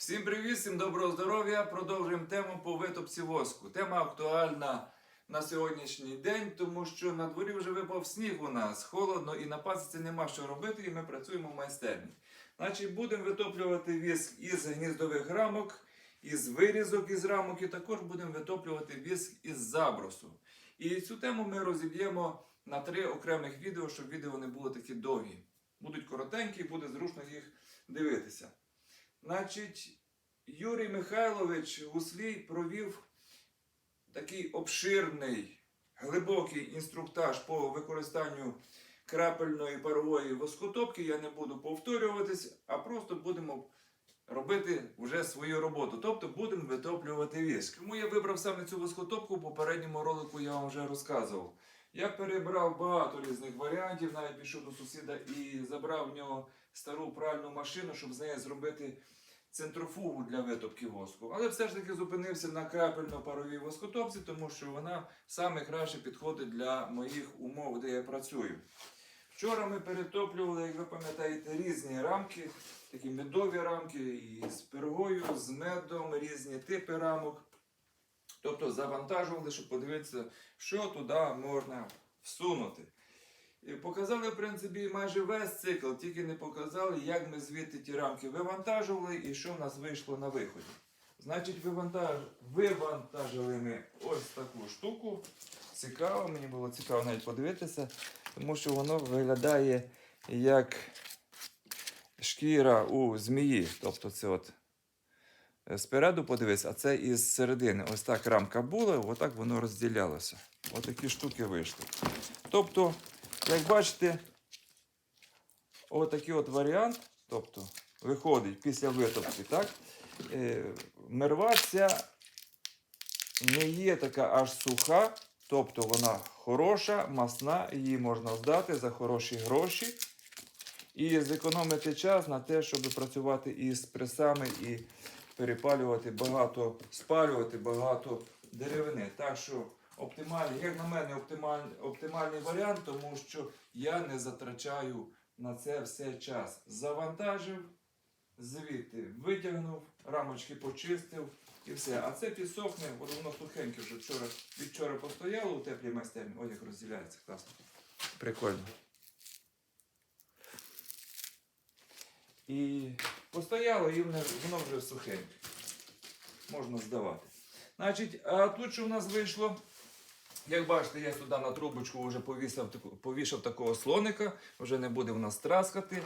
Всім привіт, всім доброго здоров'я. Продовжуємо тему по витопці воску. Тема актуальна на сьогоднішній день, тому що на дворі вже випав сніг у нас, холодно і на пасіці нема що робити, і ми працюємо в майстерні. Значить, будемо витоплювати віск із гніздових рамок, із вирізок із рамок, і також будемо витоплювати віск із забросу. І цю тему ми розіб'ємо на три окремих відео, щоб відео не було такі довгі. Будуть коротенькі, буде зручно їх дивитися. Значить, Юрій Михайлович Гуслій провів такий обширний, глибокий інструктаж по використанню крапельної парової воскотопки. Я не буду повторюватись, а просто будемо робити вже свою роботу. Тобто будемо витоплювати віск. Чому я вибрав саме цю воскотопку? В попередньому ролику я вам вже розказував. Я перебрав багато різних варіантів, навіть пішов до сусіда і забрав в нього стару пральну машину, щоб з неї зробити центрофугу для витопки воску. Але все ж таки зупинився на крапельно-паровій воскотопці, тому що вона саме краще підходить для моїх умов, де я працюю. Вчора ми перетоплювали, як ви пам'ятаєте, різні рамки, такі медові рамки і з пергою, з медом, різні типи рамок. Тобто завантажували, щоб подивитися, що туди можна всунути. Показали, в принципі, майже весь цикл, тільки не показали, як ми звідти ті рамки вивантажували і що в нас вийшло на виході. Значить, вивантаж... вивантажили ми ось таку штуку. Цікаво, мені було цікаво навіть подивитися, тому що воно виглядає як шкіра у змії. Тобто це от е, спереду подивись, а це із середини. Ось так рамка була, отак воно розділялося. Отакі штуки вийшли. Тобто, як бачите, отакий от варіант, тобто, виходить після витопки, так? Е, мерва не є така аж суха, тобто вона хороша, масна, її можна здати за хороші гроші. І зекономити час на те, щоб працювати із пресами і перепалювати багато, спалювати багато деревини. Так що оптимальний, як на мене, оптимальний, оптимальний варіант, тому що я не затрачаю на це все час. Завантажив, звідти витягнув, рамочки почистив і все. А це підсохне, от воно сухеньке вже вчора, від вчора постояло у теплій майстерні. Ой, як розділяється, класно. Прикольно. І постояло, і воно вже сухеньке. Можна здавати. Значить, а тут що в нас вийшло? Як бачите, я сюди на трубочку вже повісив, повішав такого слоника, вже не буде в нас траскати.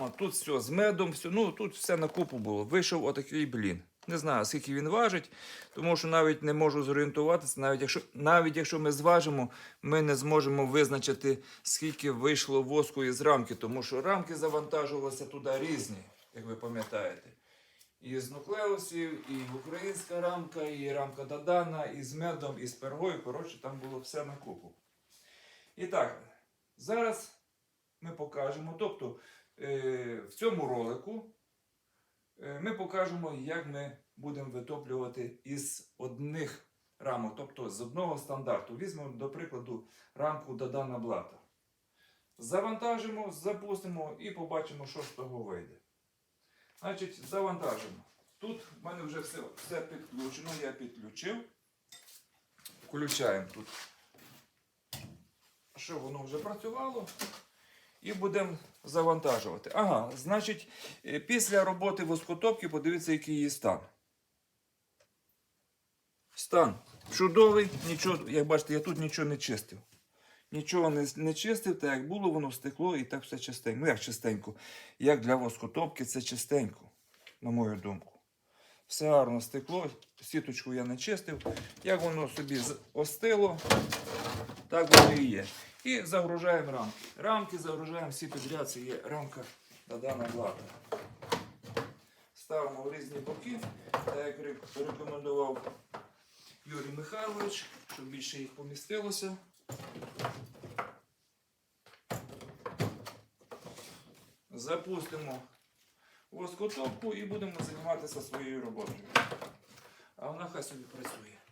От, тут все з медом, все, ну тут все на купу було. Вийшов отакий блін. Не знаю, скільки він важить, тому що навіть не можу зорієнтуватися. Навіть якщо, навіть якщо ми зважимо, ми не зможемо визначити, скільки вийшло воску із рамки, тому що рамки завантажувалися туди різні, як ви пам'ятаєте. І з нуклеусів, і українська рамка, і рамка Дадана, і з медом, і з пергою. Коротше, там було все на купу. І так, зараз ми покажемо. Тобто е, в цьому ролику е, ми покажемо, як ми будемо витоплювати із одних рамок, тобто з одного стандарту. Візьмемо, до прикладу, рамку Дадана Блата. Завантажимо, запустимо і побачимо, що з того вийде. Значить, завантажимо. Тут в мене вже все, все підключено, я підключив. Включаємо тут, щоб воно вже працювало. І будемо завантажувати. Ага, значить, е, після роботи воскотопки подивіться, який її стан. Стан чудовий, нічого, як бачите, я тут нічого не чистив. Нічого не, не чистив, так як було, воно стекло і так все чистенько. Ну як чистенько? Як для воскотопки це чистенько, на мою думку. Все гарно стекло, сіточку я не чистив. Як воно собі остило, так воно і є. І загружаємо рамки. Рамки загружаємо всі підряд, це є рамка Дадана Блата. Ставимо в різні боки, так як ре- рекомендував Юрій Михайлович, щоб більше їх помістилося. Запустимо воскотопку і будемо займатися своєю роботою. А вона хай собі працює.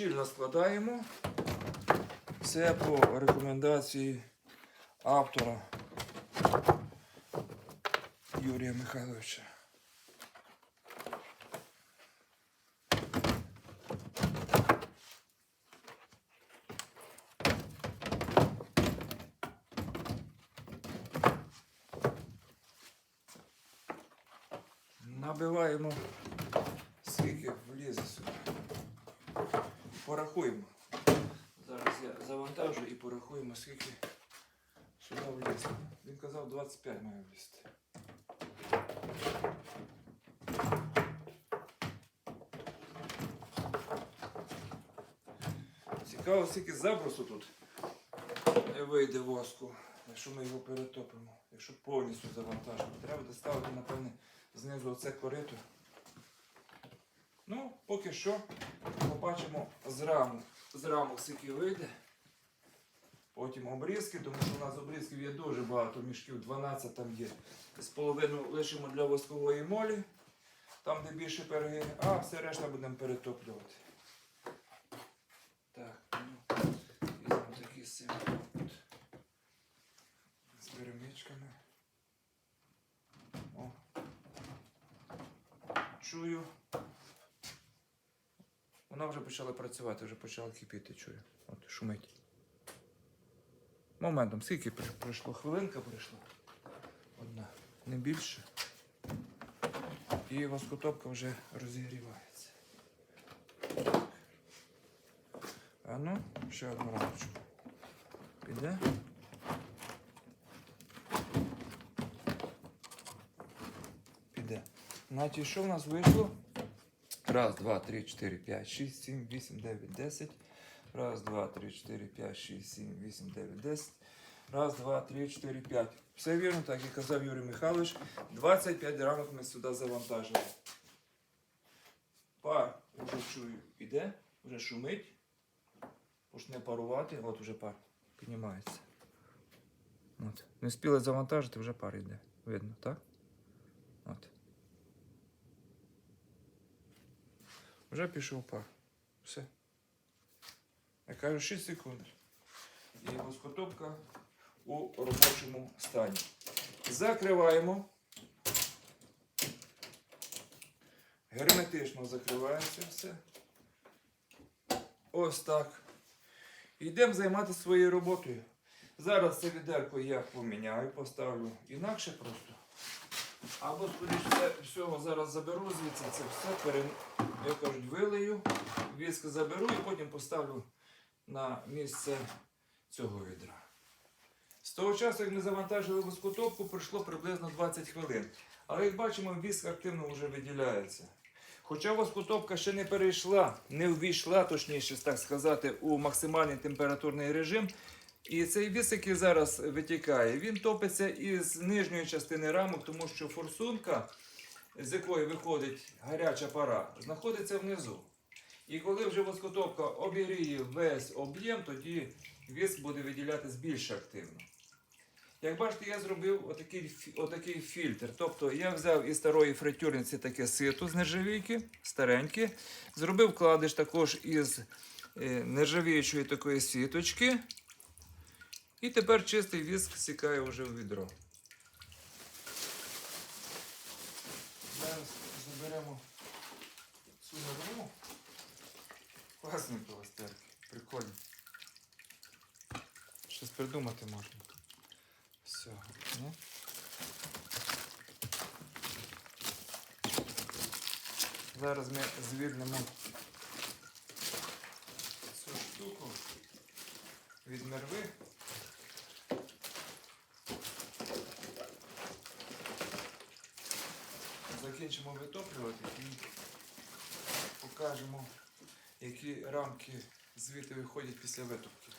Щільно складаємо. Це по рекомендації автора Юрія Михайловича. Набиваємо скільки влізе сюди. Порахуємо. Зараз я завантажу і порахуємо, скільки сюди влізе. Він казав 25 має влізти. Цікаво, скільки забросу тут не вийде воску, якщо ми його перетопимо. Якщо повністю завантажимо. Треба доставити, напевне, знизу оце корито. Ну, поки що побачимо з раму. З рамок скільки вийде. Потім обрізки, тому що у нас обрізків є дуже багато мішків, 12 там є. З половину лишимо для воскової молі, там де більше пироги, а все решта будемо перетоплювати. Так, ну, візьмемо такі символ з перемичками. О. Чую. Вона вже почала працювати, вже почала кипіти, чую. От шумить. Моментом, скільки пройшло? Хвилинка пройшла. Одна. Не більше. І воскотопка вже розігрівається. А ну, ще одну рамочку. Піде. Піде. Значить, що в нас вийшло? Раз, два, три, чотири, п'ять, шість, сім, вісім, дев'ять, десять. Раз, два, три, чотири, п'ять, шість, сім, вісім, дев'ять, десять. Раз, два, три, чотири, п'ять. Все вірно, так як казав Юрій Михайлович. 25 рамок ми сюди завантажили. Пар вже чую, іде, вже шумить. Почне парувати. От вже пар піднімається. От. Не встигли завантажити, вже пар йде. Видно, так? От. Вже пішов пар. Все. Я кажу 6 секунд. І воскотопка у робочому стані. Закриваємо. Герметично закривається все. Ось так. Йдемо займатися своєю роботою. Зараз це відерко я поміняю, поставлю інакше просто. Або, скоріш все, всього зараз заберу звідси це все, як кажуть, вилию, віск заберу і потім поставлю на місце цього відра. З того часу, як ми завантажили воскотопку, пройшло приблизно 20 хвилин. Але як бачимо, віск активно вже виділяється. Хоча воскотопка ще не перейшла, не ввійшла, точніше так сказати, у максимальний температурний режим. І цей віск, який зараз витікає, він топиться із нижньої частини рамок, тому що форсунка, з якої виходить гаряча пара, знаходиться внизу. І коли вже воскотопка обігріє весь об'єм, тоді віск буде виділятись більш активно. Як бачите, я зробив отакий, отакий фільтр. Тобто я взяв із старої фритюрниці таке сито з нержавійки, стареньке. Зробив вкладиш також із е, нержавіючої такої сіточки. І тепер чистий віск стікає вже в відро. Зараз заберемо цю норму. Класненько терки. Прикольно. Щось придумати можна. Все. Ні? Зараз ми звільнимо цю штуку від мерви. Закінчимо витоплювати і покажемо, які рамки звідти виходять після витопки.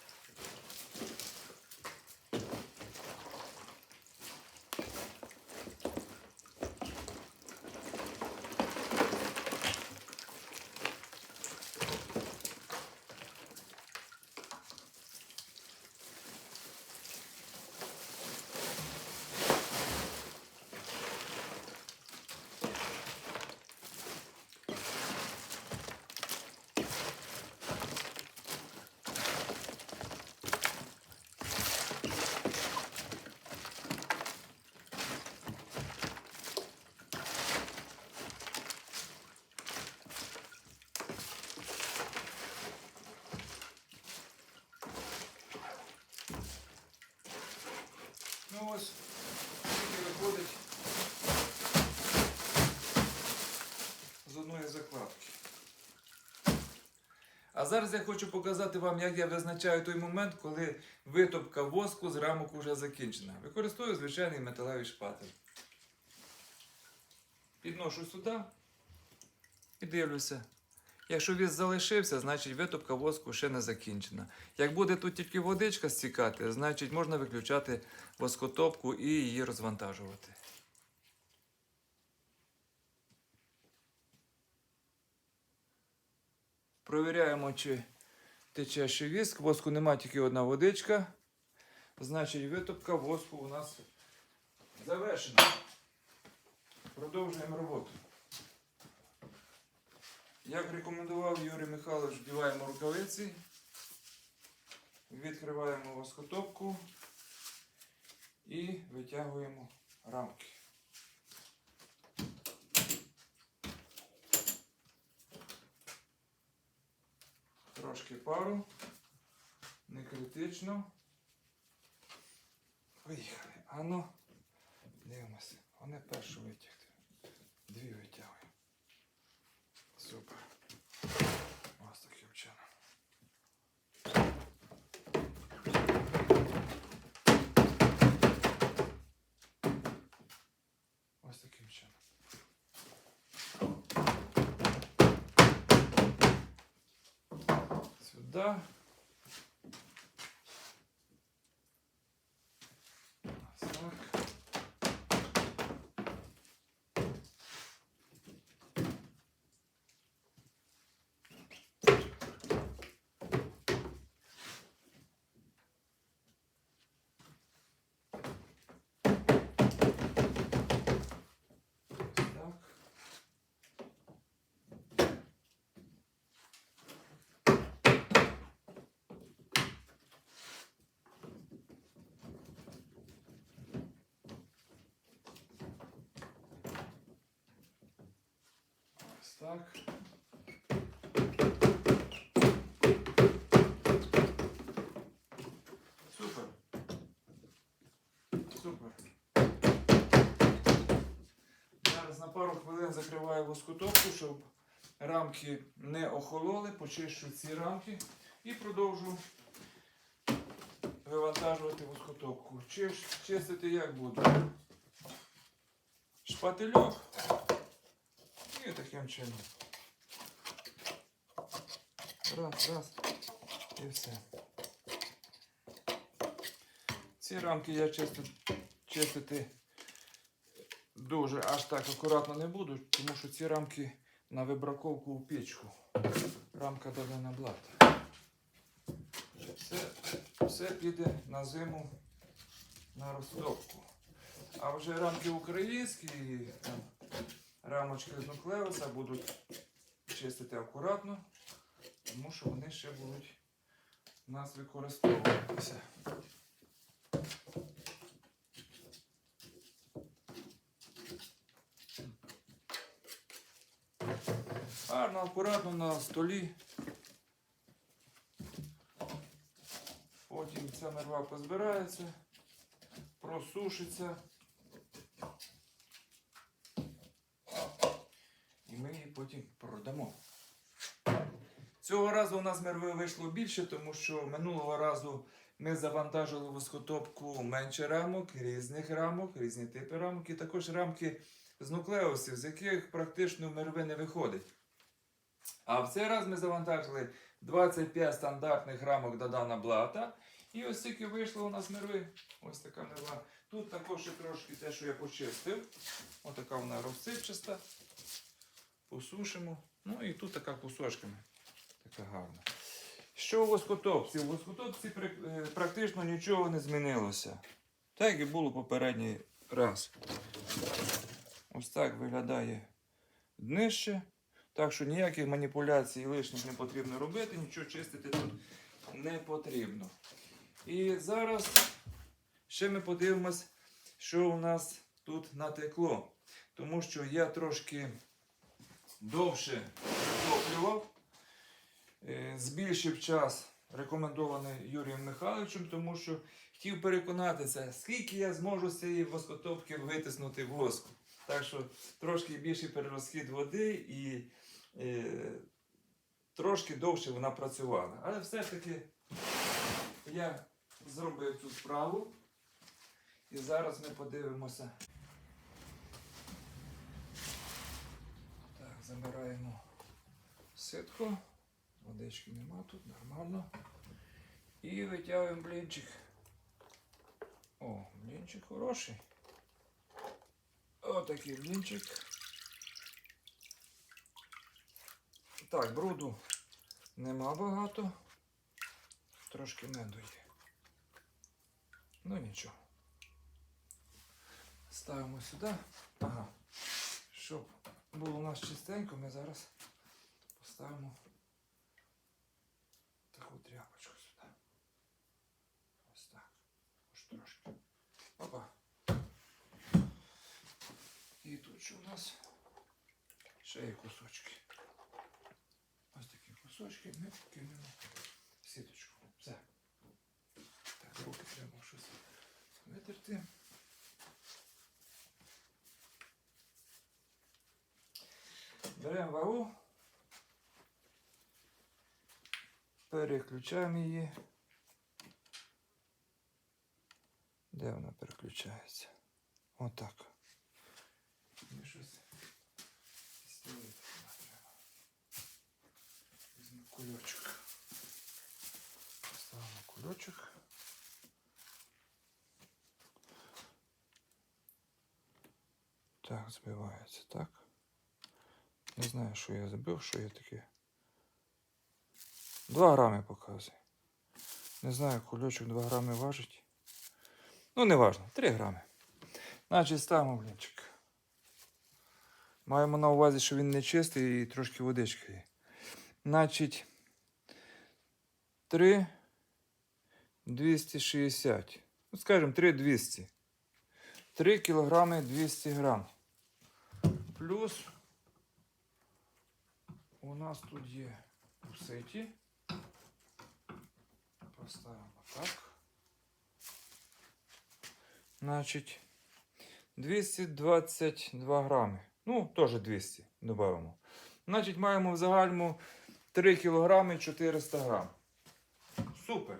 А зараз я хочу показати вам, як я визначаю той момент, коли витопка воску з рамок вже закінчена. Використовую звичайний металевий шпатель. Підношу сюди і дивлюся. Якщо він залишився, значить витопка воску ще не закінчена. Як буде тут тільки водичка стікати, значить можна виключати воскотопку і її розвантажувати. Провіряємо, чи тече ще віск. Воску нема тільки одна водичка. Значить, витопка воску у нас завершена. Продовжуємо роботу. Як рекомендував Юрій Михайлович, вдіваємо рукавиці, відкриваємо воскотопку і витягуємо рамки. Трошки пару, не критично. Поїхали. А ну, дивимося. Вони першу витягти. Дві витягуємо. Супер. Ось таким чином. Ось таким чином. Сюди. Ось так. Так. Ось так. Супер. Супер. Зараз на пару хвилин закриваю воскотопку, щоб рамки не охололи, почищу ці рамки і продовжу вивантажувати воскотопку. Чистити як буду? Шпательок. І таким чином. Раз, раз. І все. Ці рамки я чисти, чистити дуже аж так акуратно не буду, тому що ці рамки на вибраковку у печку. Рамка дає на блат. Все, все піде на зиму на розтопку. А вже рамки українські, там, рамочки з нуклеуса будуть чистити акуратно, тому що вони ще будуть у нас використовуватися. Гарно, акуратно на столі. Потім ця мерва позбирається, просушиться. І ми її потім продамо. Цього разу у нас мерви вийшло більше, тому що минулого разу ми завантажили воскотопку менше рамок, різних рамок, різні типи рамок, і також рамки з нуклеусів, з яких практично мерви не виходить. А в цей раз ми завантажили 25 стандартних рамок Дадана Блата. І ось тільки вийшло у нас мерви. Ось така мерва. Тут також ще трошки те, що я почистив. Ось така вона розсипчаста. Посушимо. Ну і тут така кусочками. Така гарна. Що у воскотопці? У воскотопці е, практично нічого не змінилося. Так і було попередній раз. Ось так виглядає днище. Так що ніяких маніпуляцій лишніх не потрібно робити, нічого чистити тут не потрібно. І зараз ще ми подивимось, що у нас тут натекло. Тому що я трошки довше притоплював, е, збільшив час, рекомендований Юрієм Михайловичем, тому що хотів переконатися, скільки я зможу з цієї воскотопки витиснути воску. Так що трошки більший перерозхід води і е, трошки довше вона працювала. Але все ж таки я зробив цю справу. І зараз ми подивимося. Так, забираємо ситку. Водички нема тут, нормально. І витягуємо блінчик. О, блінчик хороший. Отакий блінчик. Так, бруду нема багато. Трошки меду є. Ну нічого. Ставимо сюди. Ага. Щоб було у нас чистенько, ми зараз поставимо таку тряпочку сюди. Ось так. Ось трошки. Опа. І тут що у нас? Ще є кусочки. Ось такі кусочки ми кинемо Беремо вагу. Переключаємо її. Де вона переключається? Отак. Мені щось стілити треба. Візьму кульочок. Поставимо кульочок. Так, збивається, так. Не знаю, що я забив, що є таке. 2 грами показує. Не знаю, кульочок 2 грами важить. Ну, не важно, 3 грами. Значить, ставимо блінчик. Маємо на увазі, що він не чистий і трошки водички є. Значить, 3 260. Ну, скажімо, 3 200. 3 кілограми 200 грам. Плюс у нас тут є у. Поставимо так. Значить, 222 грами. Ну, теж 200 додаємо. Значить, маємо в загальному 3 кілограми 400 грам. Супер.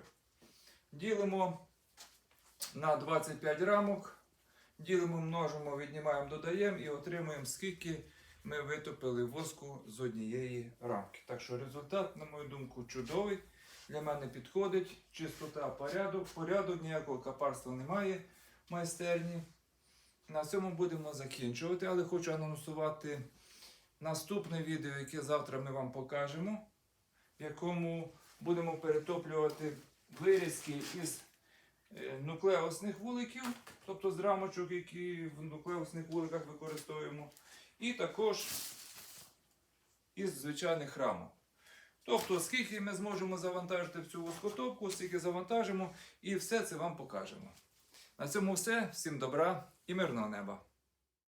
Ділимо на 25 рамок. Ділимо, множимо, віднімаємо, додаємо і отримуємо, скільки ми витопили воску з однієї рамки. Так що результат, на мою думку, чудовий. Для мене підходить. Чистота, порядок. Порядок, ніякого капарства немає в майстерні. На цьому будемо закінчувати, але хочу анонсувати наступне відео, яке завтра ми вам покажемо, в якому будемо перетоплювати вирізки із е, нуклеосних вуликів, тобто з рамочок, які в нуклеосних вуликах використовуємо, і також із звичайних рамок. Тобто, скільки ми зможемо завантажити в цю воскотопку, скільки завантажимо, і все це вам покажемо. На цьому все. Всім добра і мирного неба!